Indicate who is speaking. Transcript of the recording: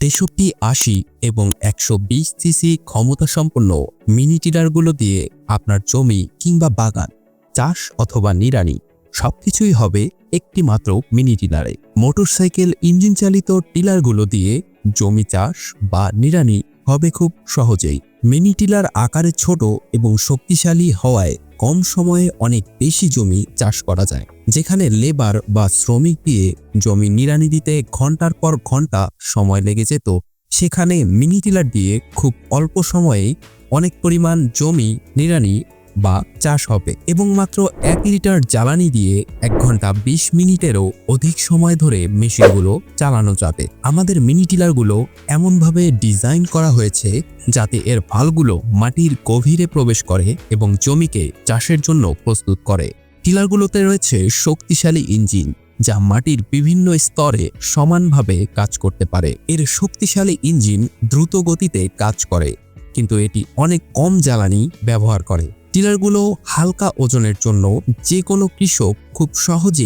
Speaker 1: তেষট্টি, আশি এবং একশো বিশ সিসি ক্ষমতা সম্পন্ন মিনি টিলারগুলো দিয়ে আপনার জমি কিংবা বাগান, চাষ অথবা নিড়ানি সবকিছুই হবে একটি মাত্র মিনি টিলারে। মোটরসাইকেল ইঞ্জিন চালিত টিলারগুলো দিয়ে জমি চাষ বা নিড়ানি হবে খুব সহজেই। মিনি টিলার আকারে ছোট এবং শক্তিশালী হওয়ায় কম সময়ে অনেক বেশি জমি চাষ করা যায়। যেখানে লেবার বা শ্রমিক দিয়ে জমি নিড়ানি দিতে ঘণ্টার পর ঘণ্টা সময় লেগে যেত, সেখানে মিনি টিলার দিয়ে খুব অল্প সময়েই অনেক পরিমাণ জমি নিড়ানি বা চাষ হবে এবং মাত্র এক লিটার জ্বালানি দিয়ে এক ঘণ্টা বিশ মিনিটেরও অধিক সময় ধরে মেশিনগুলো চালানো যাবে। আমাদের মিনি টিলারগুলো এমনভাবে ডিজাইন করা হয়েছে যাতে এর ভালগুলো মাটির গভীরে প্রবেশ করে এবং জমিকে চাষের জন্য প্রস্তুত করে। টিলারগুলোতে রয়েছে শক্তিশালী ইঞ্জিন যা মাটির বিভিন্ন স্তরে সমানভাবে কাজ করতে পারে। এর শক্তিশালী ইঞ্জিন দ্রুত গতিতে কাজ করে, কিন্তু এটি অনেক কম জ্বালানি ব্যবহার করে। টিলারগুলো হালকা ওজনের জন্য যে কোনো কৃষক খুব সহজে